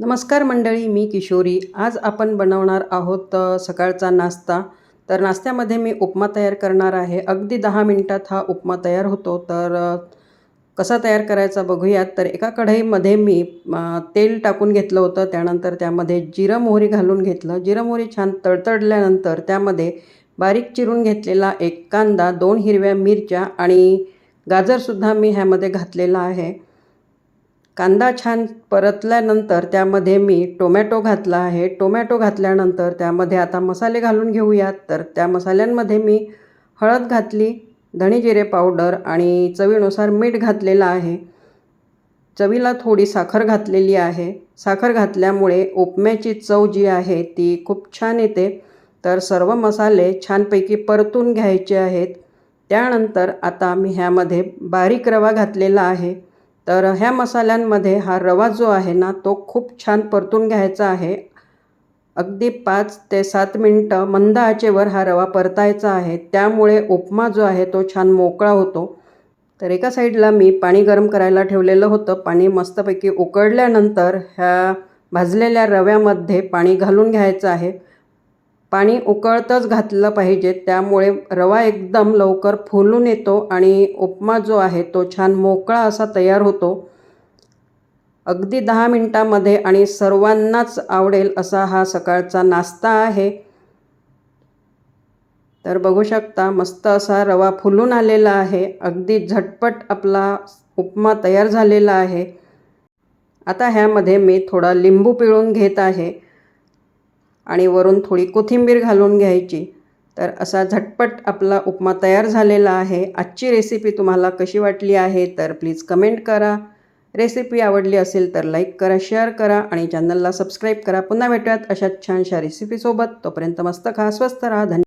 नमस्कार मंडळी मी किशोरी. आज आपण बनवणार आहोत सकाळचा नाश्ता. तर नाश्त्यामध्ये मी उपमा तयार करणार आहे. अगदी दहा मिनटात हा उपमा तयार होतो. तर कसा तयार करायचा बघूयात. तर एका कढईमध्ये मी तेल टाकून घेतलं होतं. त्यानंतर त्यामध्ये जिरं मोहरी घालून घेतलं. जिरं मोहरी छान तळतळल्यानंतर त्यामध्ये बारीक चिरून घेतलेला एक कांदा दोन हिरव्या मिरच्या आणि गाजरसुद्धा मी ह्यामध्ये घातलेला आहे. कांदा छान परतल्यानंतर त्यामध्ये मी टोमॅटो घातला आहे. टोमॅटो घातल्यानंतर त्यामध्ये आता मसाले घालून घेऊयात. तर त्या मसाल्यांमध्ये मी हळद घातली धणे जिरे पावडर आणि चवीनुसार मीठ घातलेलं आहे. चवीला थोडी साखर घातलेली आहे. साखर घातल्यामुळे उपम्याची चव जी आहे ती खूप छान येते. तर सर्व मसाले छानपैकी परतून घ्यायचे आहेत. त्यानंतर आता मी ह्यामध्ये बारीक रवा घातलेला आहे. तर ह्या मसाल्यांमध्ये हा रवा जो आहे ना तो खूप छान परतून घ्यायचा आहे. अगदी पाच ते सात मिनटं मंद आचेवर हा रवा परतायचा आहे. त्यामुळे उपमा जो आहे तो छान मोकळा होतो. तर एका साईडला मी पाणी गरम करायला ठेवलेलं होतं. पाणी मस्तपैकी उकळल्यानंतर ह्या भाजलेल्या रव्यामध्ये पाणी घालून घ्यायचं आहे. पाणी उकळतच घातलं पाहिजे. त्यामुळे रवा एकदम लवकर फुलून येतो आणि उपमा जो आहे तो छान मोकळा असा तयार होतो. अगदी दहा मिनटामध्ये आणि सर्वांनाच आवडेल असा हा सकाळचा नाश्ता आहे. तर बघू शकता मस्त असा रवा फुलून आलेला आहे. अगदी झटपट आपला उपमा तयार झालेला आहे. आता ह्यामध्ये मी थोडा लिंबू पिळून घेत आहे. आणि वरून थोडी कोथिंबीर घालून घ्यायची. तर असा झटपट आपला उपमा तयार झालेला आहे. आजची रेसिपी तुम्हाला कशी वाटली आहे तर प्लीज कमेंट करा. रेसिपी आवडली असेल तर लाईक करा शेअर करा आणि चॅनलला सबस्क्राईब करा. पुन्हा भेटूयात अशा छानशा रेसिपीसोबत तोपर्यंत मस्त खा स्वस्त राहा. धन्यवाद.